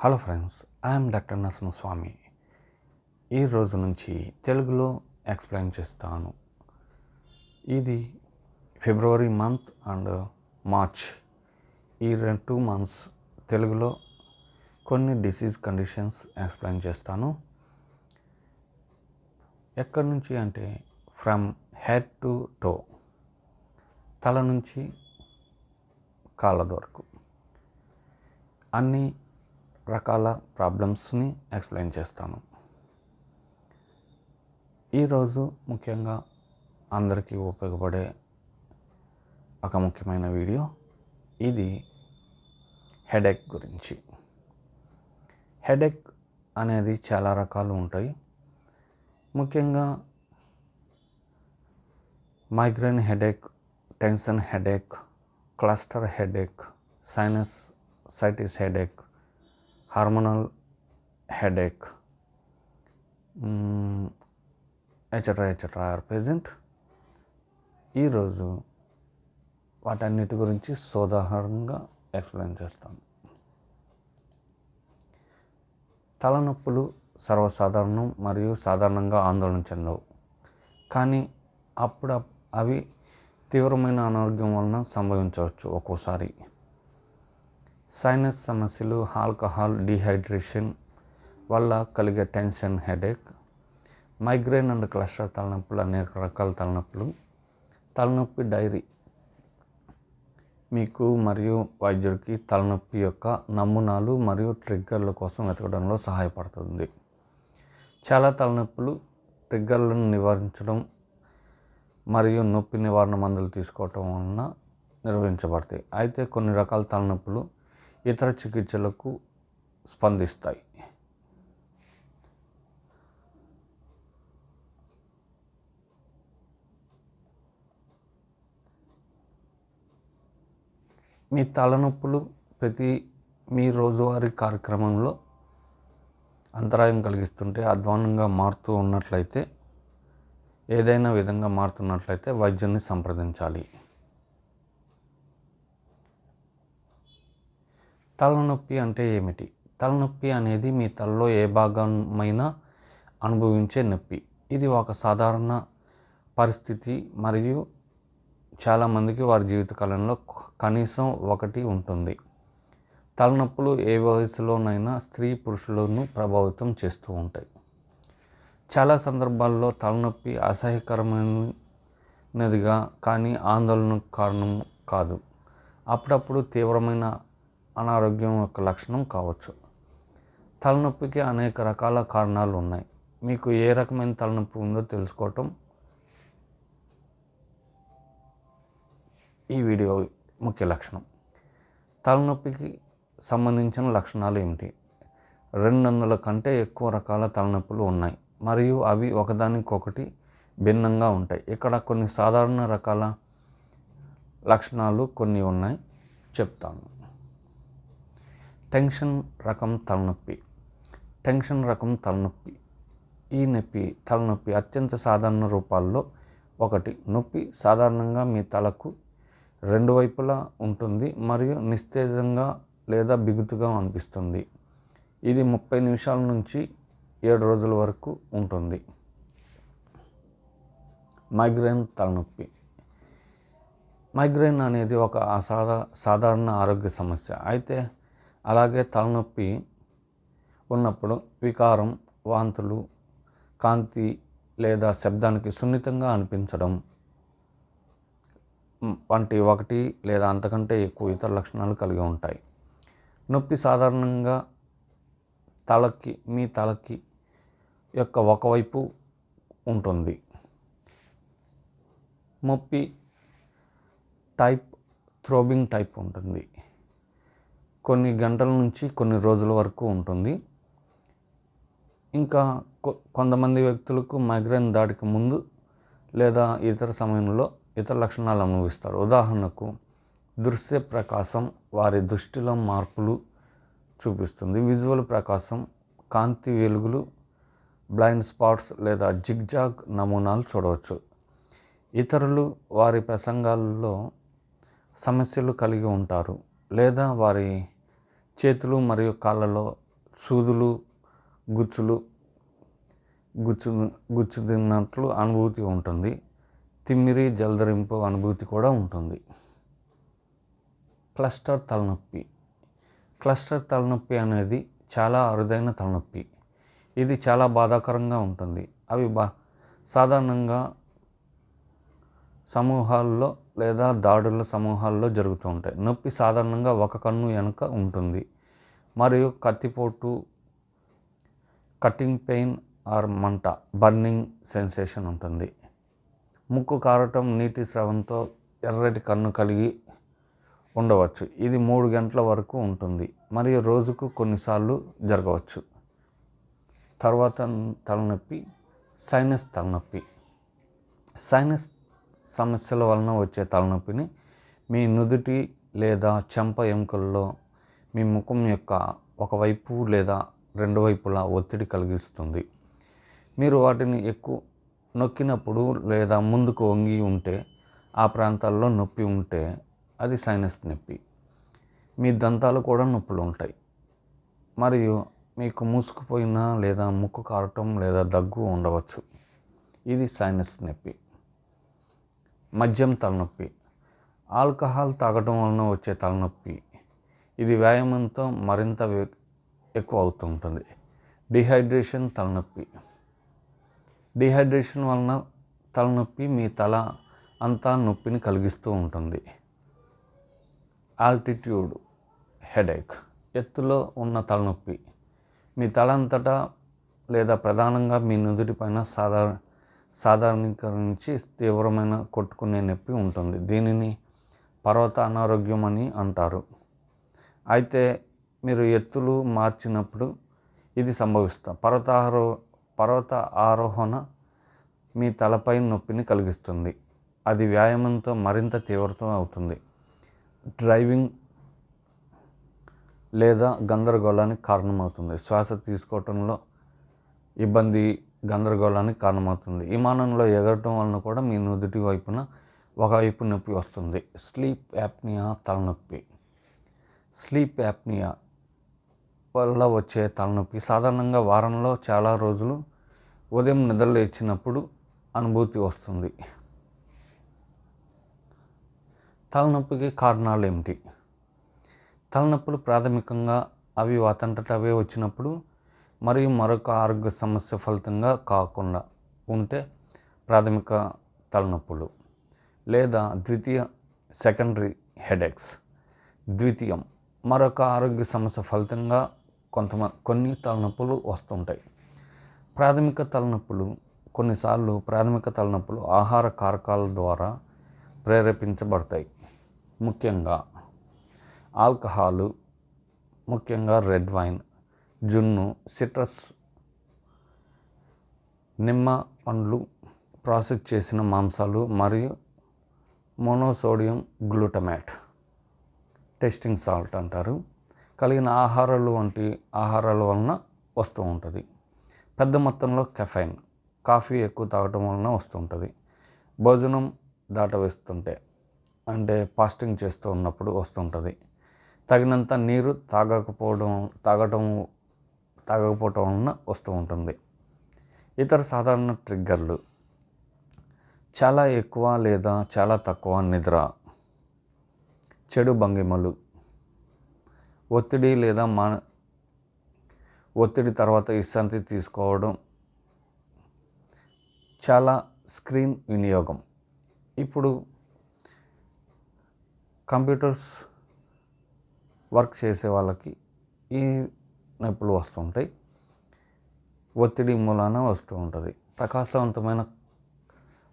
Hello friends I'm doctor Narasimhaswamy ఈ రోజు నుంచి తెలుగులో ఎక్స్ప్లెయిన్ చేస్తాను. ఇది ఫిబ్రవరి మంత్ అండ్ మార్చ్ ఈ రెండు టూ మంత్స్ తెలుగులో కొన్ని డిసీజ్ కండిషన్స్ ఎక్స్ప్లెయిన్ చేస్తాను. ఎక్కడి నుంచి అంటే ఫ్రమ్ హెడ్ టు టో తల నుంచి కాళ్ళ వరకు. అన్నీ రకాల ప్రాబ్లమ్స్ని ఎక్స్ప్లెయిన్ చేస్తాను. ఈరోజు ముఖ్యంగా అందరికీ ఉపయోగపడే ఒక ముఖ్యమైన వీడియో. ఇది హెడేక్ గురించి. హెడేక్ అనేది చాలా రకాలు ఉంటాయి. ముఖ్యంగా migraine headache tension headache cluster headache sinusitis headache hormonal headache etcetera etcetera are present ఈరోజు వాటన్నిటి గురించి సోదాహరణంగా ఎక్స్ప్లెయిన్ చేస్తాను తలనొప్పులు సర్వసాధారణం మరియు సాధారణంగా ఆందోళన చెందవు. కానీ అప్పుడు అవి తీవ్రమైన అనారోగ్యం వలన సంభవించవచ్చు ఒక్కోసారి. సైనస్ సమస్యలు ఆల్కహాల్ డిహైడ్రేషన్ వల్ల కలిగే tension headache migraine and cluster తలనొప్పులు అనేక రకాల తలనొప్పులు తలనొప్పి డైరీ మీకు మరియు వైద్యుడికి తలనొప్పి యొక్క నమూనాలు మరియు ట్రిగ్గర్ల కోసం వెతకడంలో సహాయపడుతుంది. చాలా తలనొప్పులు ట్రిగ్గర్లను నివారించడం మరియు నొప్పి నివారణ మందులు తీసుకోవటం వలన నిర్వహించబడతాయి. అయితే కొన్ని రకాల తలనొప్పులు ఇతర చికిత్సలకు స్పందిస్తాయి. మీ తలనొప్పులు ప్రతి మీ రోజువారీ కార్యక్రమంలో అంతరాయం కలిగిస్తుంటే అధ్వానంగా మారుతూ ఉన్నట్లయితే ఏదైనా విధంగా మారుతున్నట్లయితే వైద్యుని సంప్రదించాలి. తలనొప్పి అంటే ఏమిటి? తలనొప్పి అనేది మీ తలలో ఏ భాగమైనా అనుభవించే నొప్పి. ఇది ఒక సాధారణ పరిస్థితి మరియు చాలామందికి వారి జీవితకాలంలో కనీసం ఒకటి ఉంటుంది. తలనొప్పులు ఏ వయసులోనైనా స్త్రీ పురుషులను ప్రభావితం చేస్తూ ఉంటాయి. చాలా సందర్భాల్లో తలనొప్పి అసహ్యకరమైనదిగా కానీ ఆందోళన కారణం కాదు. అప్పుడప్పుడు తీవ్రమైన అనారోగ్యం యొక్క లక్షణం కావచ్చు. తలనొప్పికి అనేక రకాల కారణాలు ఉన్నాయి. మీకు ఏ రకమైన తలనొప్పి ఉందో తెలుసుకోవటం ఈ వీడియో ముఖ్య లక్షణం. తలనొప్పికి సంబంధించిన లక్షణాలు ఏమిటి? రెండు వందల కంటే ఎక్కువ రకాల తలనొప్పులు ఉన్నాయి. మరియు అవి ఒకదానికొకటి భిన్నంగా ఉంటాయి. ఇక్కడ కొన్ని సాధారణ రకాల లక్షణాలు కొన్ని ఉన్నాయి. చెప్తాను. టెన్షన్ రకం తలనొప్పి. టెన్షన్ రకం తలనొప్పి. ఈ నొప్పి తలనొప్పి అత్యంత సాధారణ రూపాల్లో ఒకటి. నొప్పి సాధారణంగా మీ తలకు రెండు వైపులా ఉంటుంది మరియు నిస్తేజంగా లేదా బిగుతుగా అనిపిస్తుంది. ఇది ముప్పై నిమిషాల నుంచి ఏడు రోజుల వరకు ఉంటుంది. మైగ్రేన్ తలనొప్పి. మైగ్రేన్ అనేది ఒక అసాధా సాధారణ ఆరోగ్య సమస్య. అయితే అలాగే తలనొప్పి ఉన్నప్పుడు వికారం వాంతులు కాంతి లేదా శబ్దానికి సున్నితంగా అనిపించడం వంటి ఒకటి లేదా అంతకంటే ఎక్కువ ఇతర లక్షణాలు కలిగి ఉంటాయి. నొప్పి సాధారణంగా తలకి మీ తలకి యొక్క ఒకవైపు ఉంటుంది. నొప్పి టైప్ థ్రోబింగ్ టైప్ ఉంటుంది. కొన్ని గంటల నుంచి కొన్ని రోజుల వరకు ఉంటుంది. ఇంకా కొంతమంది వ్యక్తులకు మైగ్రేన్ దాడికి ముందు లేదా ఇతర సమయంలో ఇతర లక్షణాలు అనుభవిస్తారు. ఉదాహరణకు దృశ్య ప్రకాశం వారి దృష్టిలో మార్పులు చూపిస్తుంది. విజువల్ ప్రకాశం కాంతి వెలుగులు బ్లైండ్ స్పాట్స్ లేదా జిగ్జాగ్ నమూనాలు చూడవచ్చు. ఇతరులు వారి ప్రసంగాల్లో సమస్యలు కలిగి ఉంటారు లేదా వారి చేతులు మరియు కాళ్ళలో సూదులు గుచ్చులు గుచ్చు గుచ్చు తిన్నట్లు అనుభూతి ఉంటుంది. తిమ్మిరి జలదరింపు అనుభూతి కూడా ఉంటుంది. క్లస్టర్ తలనొప్పి. క్లస్టర్ తలనొప్పి అనేది చాలా అరుదైన తలనొప్పి. ఇది చాలా బాధాకరంగా ఉంటుంది. అవి బా సాధారణంగా సమూహాల్లో లేదా దాడుల సమూహాల్లో జరుగుతూ ఉంటాయి. నొప్పి సాధారణంగా ఒక కన్ను వెనుక ఉంటుంది. మరియు కత్తిపోటు కటింగ్ పెయిన్ ఆర్ మంట బర్నింగ్ సెన్సేషన్ ఉంటుంది. ముక్కు కారటం నీటి స్రవంతో ఎర్రటి కన్ను కలిగి ఉండవచ్చు. ఇది మూడు గంటల వరకు ఉంటుంది. మరియు రోజుకు కొన్నిసార్లు జరగవచ్చు. తర్వాత తలనొప్పి సైనస్ తలనొప్పి. సైనస్ సమస్యల వలన వచ్చే తలనొప్పిని మీ నుదుటి లేదా చెంప ఎముకల్లో మీ ముఖం యొక్క ఒకవైపు లేదా రెండు వైపులా ఒత్తిడి కలిగిస్తుంది. మీరు వాటిని ఎక్కువ నొక్కినప్పుడు లేదా ముందుకు వంగి ఉంటే ఆ ప్రాంతాల్లో నొప్పి ఉంటే అది సైనస్ నొప్పి. మీ దంతాలు కూడా నొప్పులు ఉంటాయి. మరియు మీకు మూసుకుపోయిన లేదా ముక్కు కారటం లేదా దగ్గు ఉండవచ్చు. ఇది సైనస్ నొప్పి. మద్యం తలనొప్పి. ఆల్కహాల్ తాగటం వలన వచ్చే తలనొప్పి. ఇది వ్యాయామంతో మరింత ఎక్కువ అవుతుంటుంది డిహైడ్రేషన్ తలనొప్పి. డిహైడ్రేషన్ వలన తలనొప్పి మీ తల అంతా నొప్పిని కలిగిస్తూ ఉంటుంది. Altitude headache. ఎత్తులో ఉన్న తలనొప్పి. మీ తల అంతటా లేదా ప్రధానంగా మీ నుదుటిపైన సాధారణ సాధారణీకరించి తీవ్రమైన కొట్టుకునే నొప్పి ఉంటుంది. దీనిని పర్వత అనారోగ్యం అని అంటారు. అయితే మీరు ఎత్తులు మార్చినప్పుడు ఇది సంభవిస్తాం పర్వతారో పర్వత ఆరోహణ మీ తలపై నొప్పిని కలిగిస్తుంది. అది వ్యాయామంతో మరింత తీవ్రతం అవుతుంది. డ్రైవింగ్ లేదా గందరగోళానికి కారణమవుతుంది. శ్వాస తీసుకోవటంలో ఇబ్బంది గందరగోళానికి కారణమవుతుంది. విమానంలో ఎగరటం వలన కూడా మీ నుదుటి వైపున ఒకవైపు నొప్పి వస్తుంది. స్లీప్ యాప్నియా తలనొప్పి. స్లీప్ యాప్నియా వల్ల వచ్చే తలనొప్పి సాధారణంగా వారంలో చాలా రోజులు ఉదయం నిద్రలేచినప్పుడు అనుభూతి వస్తుంది. తలనొప్పికి కారణాలు ఏమిటి? తలనొప్పులు ప్రాథమికంగా అవి వాతంతట అవే వచ్చినప్పుడు మరియు మరొక ఆరోగ్య సమస్య ఫలితంగా కాకుండా ఉంటే ప్రాథమిక తలనొప్పులు లేదా ద్వితీయ సెకండరీ హెడేక్స్. ద్వితీయం మరొక ఆరోగ్య సమస్య ఫలితంగా కొంతమంది కొన్ని తలనొప్పులు వస్తుంటాయి. ప్రాథమిక తలనొప్పులు కొన్నిసార్లు ప్రాథమిక తలనొప్పులు ఆహార కారకాల ద్వారా ప్రేరేపించబడతాయి. ముఖ్యంగా ఆల్కహాలు ముఖ్యంగా రెడ్ వైన్ జున్ను సిట్రస్ నిమ్మ పండ్లు ప్రాసెస్ చేసిన మాంసాలు మరియు మోనోసోడియం గ్లూటమేట్. టెస్టింగ్ సాల్ట్ అంటారు. కలిగిన ఆహారాలు వంటి ఆహారాల వలన వస్తూ ఉంటుంది. పెద్ద మొత్తంలో కెఫైన్ కాఫీ ఎక్కువ తాగటం వలన వస్తుంటుంది భోజనం దాటవేస్తుంటే అంటే ఫాస్టింగ్ చేస్తూ ఉన్నప్పుడు వస్తుంటుంది తగినంత నీరు తాగకపోవడం తాగటం తాగకపోవటం వలన వస్తూ ఉంటుంది. ఇతర సాధారణ ట్రిగ్గర్లు. చాలా ఎక్కువ లేదా చాలా తక్కువ నిద్ర చెడు భంగిమలు ఒత్తిడి లేదా మా ఒత్తిడి తర్వాత విశ్రాంతి తీసుకోవడం చాలా స్క్రీన్ వినియోగం. ఇప్పుడు కంప్యూటర్స్ వర్క్ చేసే వాళ్ళకి ఈ నొప్పులు వస్తుంటాయి. ఒత్తిడి మూలాన వస్తూ ఉంటుంది. ప్రకాశవంతమైన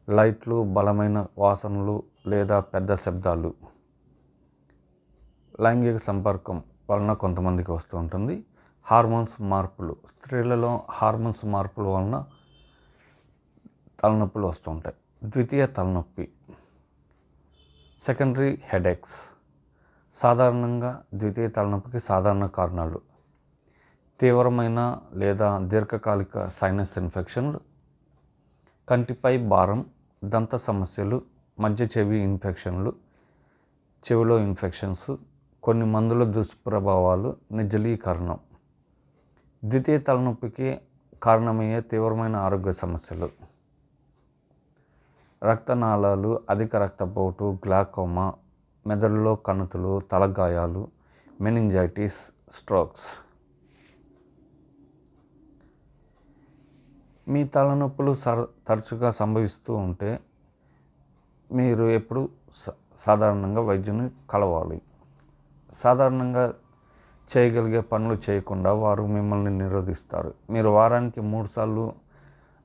లైట్లు బలమైన వాసనలు లేదా పెద్ద శబ్దాలు లైంగిక సంపర్కం వలన కొంతమందికి వస్తూ ఉంటుంది. హార్మోన్స్ మార్పులు స్త్రీలలో హార్మోన్స్ మార్పుల వలన తలనొప్పులు వస్తూ ఉంటాయి. ద్వితీయ తలనొప్పి సెకండరీ హెడేక్స్. సాధారణంగా ద్వితీయ తలనొప్పికి సాధారణ కారణాలు తీవ్రమైన లేదా దీర్ఘకాలిక సైనస్ ఇన్ఫెక్షన్లు కంటిపై భారం దంత సమస్యలు మధ్య చెవి ఇన్ఫెక్షన్లు చెవిలో ఇన్ఫెక్షన్స్ కొన్ని మందుల దుష్ప్రభావాలు నిర్జలీకరణం. ద్వితీయ తలనొప్పికి కారణమయ్యే తీవ్రమైన ఆరోగ్య సమస్యలు. రక్తనాళాలు అధిక రక్తపోటు గ్లాకోమా మెదడులో కణుతులు తలగాయాలు మెనింజైటిస్ స్ట్రోక్స్ మీ తలనొప్పులు సర తరచుగా సంభవిస్తూ ఉంటే మీరు ఎప్పుడు స- సాధారణంగా వైద్యుని కలవాలి. సాధారణంగా చేయగలిగే పనులు చేయకుండా వారు మిమ్మల్ని నిరోధిస్తారు. మీరు వారానికి మూడుసార్లు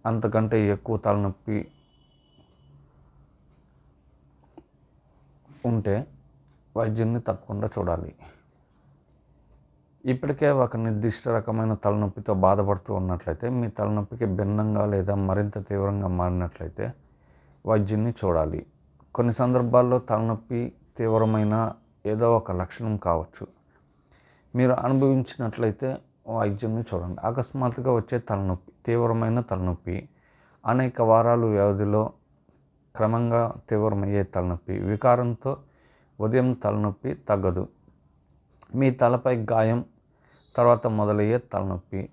అంతకంటే ఎక్కువ తలనొప్పి ఉంటే వైద్యున్ని తప్పకుండా చూడాలి. ఇప్పటికే ఒక నిర్దిష్ట రకమైన తలనొప్పితో బాధపడుతూ ఉన్నట్లయితే మీ తలనొప్పికి భిన్నంగా లేదా మరింత తీవ్రంగా మారినట్లయితే వైద్యున్ని చూడాలి. కొన్ని సందర్భాల్లో తలనొప్పి తీవ్రమైన ఏదో ఒక లక్షణం కావచ్చు. మీరు అనుభవించినట్లయితే వైద్యున్ని చూడండి. అకస్మాత్తుగా వచ్చే తలనొప్పి తీవ్రమైన తలనొప్పి అనేక వారాలు వ్యవధిలో క్రమంగా తీవ్రమయ్యే తలనొప్పి వికారంతో ఉదయం తలనొప్పి తగ్గదు. మీ తలపై గాయం తర్వాత మొదలయ్యే తలనొప్పి.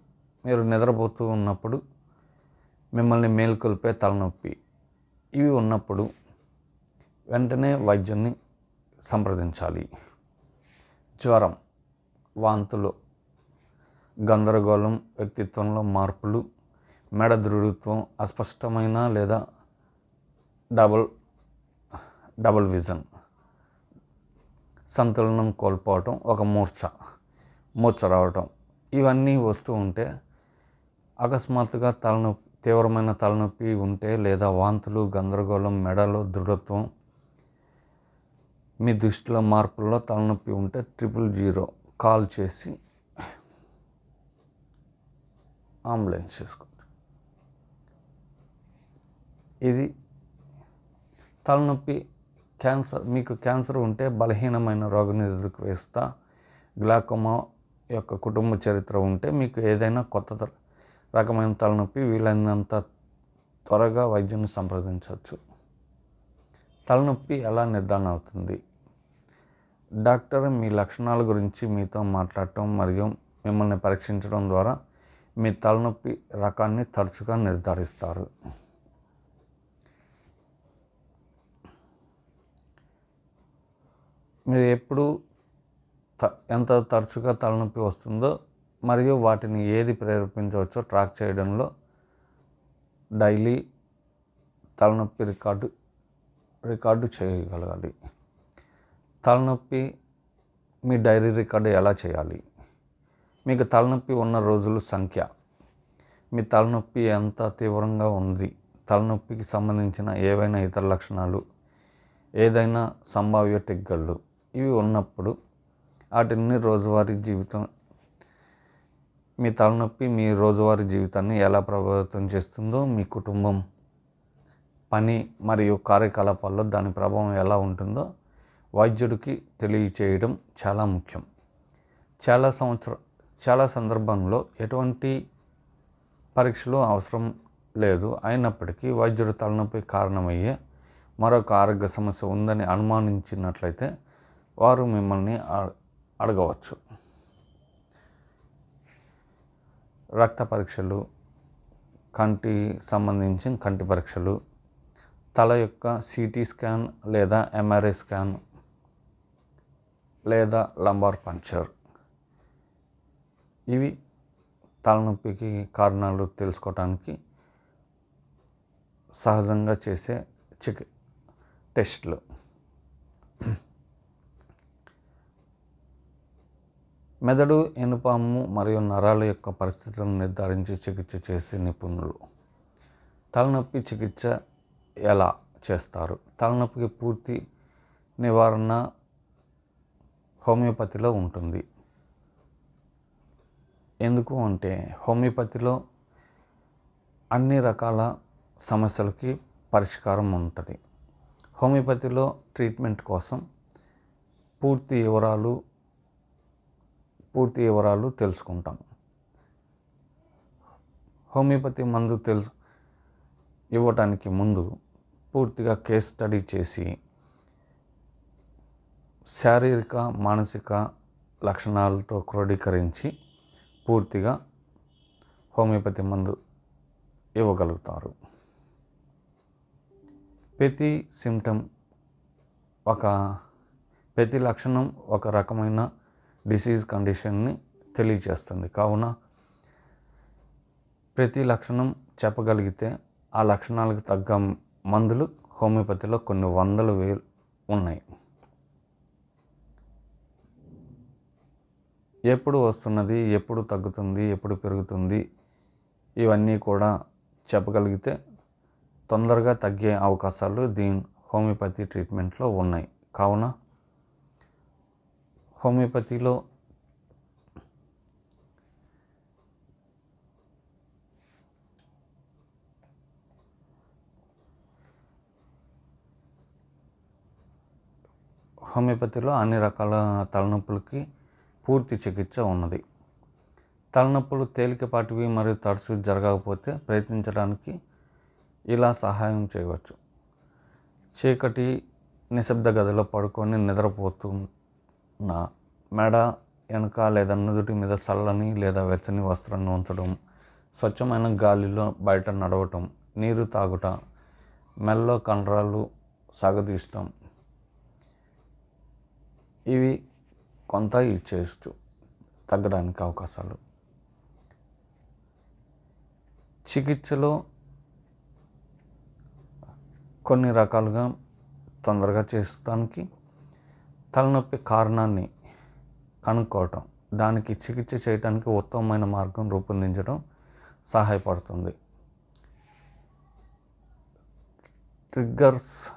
మీరు నిద్రపోతూ ఉన్నప్పుడు మిమ్మల్ని మేల్కొల్పే తలనొప్పి. ఇవి ఉన్నప్పుడు వెంటనే వైద్యుని సంప్రదించాలి. జ్వరం వాంతులు గందరగోళం వ్యక్తిత్వంలో మార్పులు మెడ దృఢత్వం అస్పష్టమైన లేదా డబుల్ డబుల్ విజన్ సంతులనం కోల్పోవటం ఒక మూర్ఛ. మూర్ఛ రావటం. ఇవన్నీ వస్తూ ఉంటే అకస్మాత్తుగా తలనొప్పి తీవ్రమైన తలనొప్పి ఉంటే లేదా వాంతులు గందరగోళం మెడలో దృఢత్వం మీ దృష్టిలో మార్పుల్లో తలనొప్పి ఉంటే ట్రిపుల్ జీరో కాల్ చేసి అంబులెన్స్ చేసుకోండి. ఇది తలనొప్పి క్యాన్సర్ మీకు క్యాన్సర్ ఉంటే బలహీనమైన రోగనిరోధక వ్యవస్థ గ్లాకోమా యొక్క కుటుంబ చరిత్ర ఉంటే మీకు ఏదైనా కొత్త రకమైన తలనొప్పి వీలైనంత త్వరగా వైద్యుని సంప్రదించవచ్చు. తలనొప్పి ఎలా నిర్ధారణ అవుతుంది? డాక్టర్ మీ లక్షణాల గురించి మీతో మాట్లాడటం మరియు మిమ్మల్ని పరీక్షించడం ద్వారా మీ తలనొప్పి రకాన్ని తరచుగా నిర్ధారిస్తారు. మీరు ఎప్పుడు ఎంత తరచుగా తలనొప్పి వస్తుందో మరియు వాటిని ఏది ప్రేరేపించవచ్చో ట్రాక్ చేయడంలో డైలీ తలనొప్పి రికార్డు రికార్డు చేయగలగాలి. తలనొప్పి మీ డైరీ రికార్డు ఎలా చేయాలి? మీకు తలనొప్పి ఉన్న రోజుల సంఖ్య. మీ తలనొప్పి ఎంత తీవ్రంగా ఉంది? తలనొప్పికి సంబంధించిన ఏవైనా ఇతర లక్షణాలు? ఏదైనా సంభావ్య టిగ్గళ్ళు ఇవి ఉన్నప్పుడు వాటిని రోజువారీ జీవితం మీ తలనొప్పి మీ రోజువారీ జీవితాన్ని ఎలా ప్రభావితం చేస్తుందో మీ కుటుంబం పని మరియు కార్యకలాపాల్లో దాని ప్రభావం ఎలా ఉంటుందో వైద్యుడికి తెలియచేయడం చాలా ముఖ్యం. చాలా సంవత్సర చాలా సందర్భంలో ఎటువంటి పరీక్షలు అవసరం లేదు. అయినప్పటికీ వైద్యుడు తలనొప్పి కారణమయ్యే మరొక ఆరోగ్య సమస్య ఉందని అనుమానించినట్లయితే వారు మిమ్మల్ని అడగవచ్చు. రక్త పరీక్షలు కంటి సంబంధించిన కంటి పరీక్షలు తల యొక్క సిటీ స్కాన్ లేదా ఎంఆర్ఐ స్కాన్ లేదా లంబార్ పంచర్ ఇవి తలనొప్పికి కారణాలు తెలుసుకోవటానికి సహజంగా చేసే చికి టెస్ట్లు. మెదడు ఎనుపాము మరియు నరాల యొక్క పరిస్థితులను నిర్ధారించి చికిత్స చేసే నిపుణులు. తలనొప్పి చికిత్స ఎలా చేస్తారు? తలనొప్పికి పూర్తి నివారణ హోమియోపతిలో ఉంటుంది. ఎందుకు అంటే హోమియోపతిలో అన్ని రకాల సమస్యలకి పరిష్కారం ఉంటుంది. హోమియోపతిలో ట్రీట్మెంట్ కోసం పూర్తి వివరాలు పూర్తి వివరాలు తెలుసుకుంటాం. హోమియోపతి మందు తెలుసు ఇవ్వటానికి ముందు పూర్తిగా కేస్ స్టడీ చేసి శారీరక మానసిక లక్షణాలతో క్రోడీకరించి పూర్తిగా హోమియోపతి మందు ఇవ్వగలుగుతారు. ప్రతి సిమ్టమ్ ఒక ప్రతి లక్షణం ఒక రకమైన డిసీజ్ కండిషన్ని తెలియజేస్తుంది. కావున ప్రతి లక్షణం చెప్పగలిగితే ఆ లక్షణాలకు తగ్గ మందులు హోమియోపతిలో కొన్ని వందల వేలు ఉన్నాయి. ఎప్పుడు వస్తున్నది ఎప్పుడు తగ్గుతుంది ఎప్పుడు పెరుగుతుంది ఇవన్నీ కూడా చెప్పగలిగితే తొందరగా తగ్గే అవకాశాలు దీని హోమియోపతి ట్రీట్మెంట్లో ఉన్నాయి. కావున హోమియోపతిలో హోమియోపతిలో అన్ని రకాల తలనొప్పులకి పూర్తి చికిత్స ఉన్నది. తలనొప్పులు తేలికపాటివి మరియు తరచూ జరగకపోతే ప్రయత్నించడానికి ఇలా సహాయం చేయవచ్చు. చీకటి నిశ్శబ్ద గదిలో పడుకొని నా మెడ వెనక లేదా నుదుటి మీద చల్లని లేదా వెచ్చని వస్త్రాన్ని ఉంచడం స్వచ్ఛమైన గాలిలో బయట నడవటం నీరు తాగుట మెల్లో కండరాలు సాగదీయటం ఇవి కొంత ఇచ్చేయచ్చు తగ్గడానికి అవకాశాలు. చికిత్సలో కొన్ని రకాలుగా తొందరగా చేస్తానికి తలనొప్పి కారణాన్ని కనుక్కోవటం దానికి చికిత్స చేయడానికి ఉత్తమమైన మార్గం రూపొందించడం సహాయపడుతుంది. ట్రిగ్గర్స్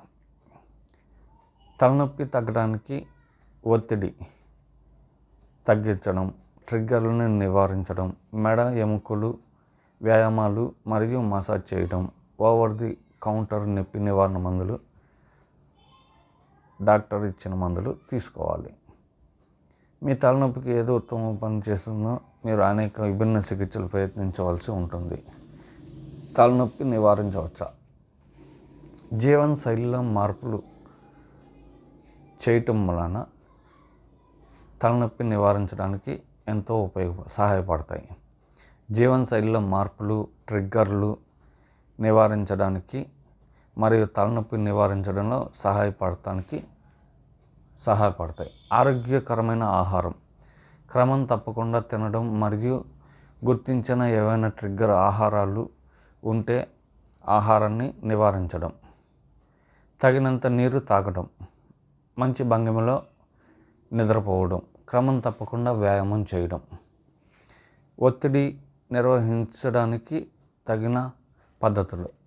తలనొప్పి తగ్గడానికి ఒత్తిడి తగ్గించడం ట్రిగ్గర్లను నివారించడం మెడ ఎముకలు వ్యాయామాలు మరియు మసాజ్ చేయడం ఓవర్ ది కౌంటర్ నొప్పి నివారణ మందులు డాక్టర్ ఇచ్చిన మందులు తీసుకోవాలి. మీ తలనొప్పికి ఏదో ఉత్తమ పని చేస్తుందో మీరు అనేక విభిన్న చికిత్సలు ప్రయత్నించవలసి ఉంటుంది. తలనొప్పి నివారించవచ్చా? జీవన శైలిలో మార్పులు చేయటం వలన తలనొప్పి నివారించడానికి ఎంతో ఉపయోగ సహాయపడతాయి. జీవన శైలిలో మార్పులు ట్రిగ్గర్లు నివారించడానికి మరియు తలనొప్పిని నివారించడంలో సహాయపడటానికి సహాయపడతాయి. ఆరోగ్యకరమైన ఆహారం. క్రమం తప్పకుండా తినడం మరియు గుర్తించిన ఏవైనా ట్రిగ్గర్ ఆహారాలు ఉంటే ఆహారాన్ని నివారించడం. తగినంత నీరు తాగడం. మంచి భంగిమలో నిద్రపోవడం. క్రమం తప్పకుండా వ్యాయామం చేయడం. ఒత్తిడి నిర్వహించడానికి తగిన పద్ధతులు.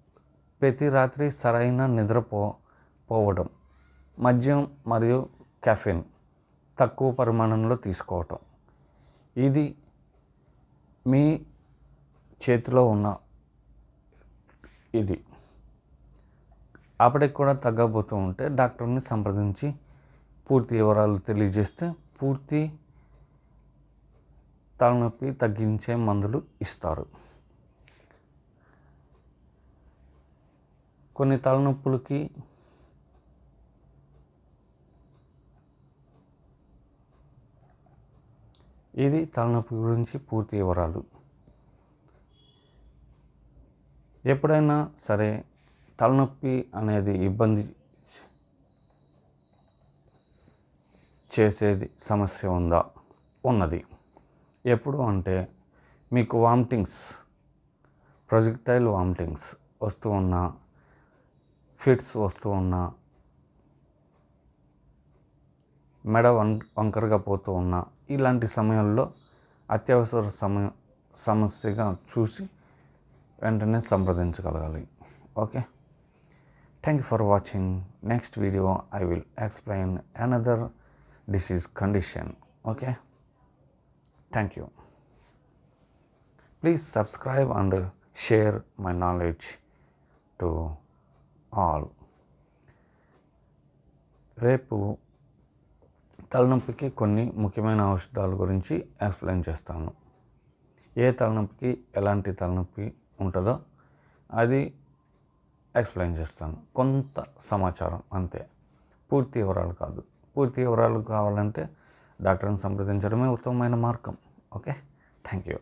ప్రతి రాత్రి సరైన నిద్రపో పోవడం. మద్యం మరియు కెఫిన్ తక్కువ పరిమాణంలో తీసుకోవటం. ఇది మీ చేతిలో ఉన్న ఇది. అప్పటికి కూడా తగ్గబోతూ ఉంటే డాక్టర్ని సంప్రదించి పూర్తి వివరాలు తెలియజేస్తే పూర్తి తలనొప్పి తగ్గించే మందులు ఇస్తారు. కొన్ని తలనొప్పులకి ఇది తలనొప్పి గురించి పూర్తి వివరాలు. ఎప్పుడైనా సరే తలనొప్పి అనేది ఇబ్బంది చేసేది సమస్య ఉందా? ఉన్నది. ఎప్పుడు అంటే మీకు వామిటింగ్స్ ప్రొజెక్టైల్ వామిటింగ్స్ వస్తూ ఉన్నా ఫిట్స్ వస్తూ ఉన్నా మెడ వం వంకరగా పోతూ ఉన్నా ఇలాంటి సమయంలో అత్యవసర సమయం సమస్యగా చూసి వెంటనే సంప్రదించగలగాలి. Okay? Thank you for watching next video I will explain another disease condition okay thank you please subscribe and share my knowledge to all రేపు తలనొప్పికి కొన్ని ముఖ్యమైన ఔషధాల గురించి ఎక్స్ప్లెయిన్ చేస్తాను. ఏ తలనొప్పికి ఎలాంటి తలనొప్పి ఉంటుందో అది ఎక్స్ప్లెయిన్ చేస్తాను. కొంత సమాచారం అంతే. పూర్తి వివరాలు కాదు. పూర్తి వివరాలు కావాలంటే డాక్టర్ని సంప్రదించడమే ఉత్తమమైన మార్గం. ఓకే? Thank you.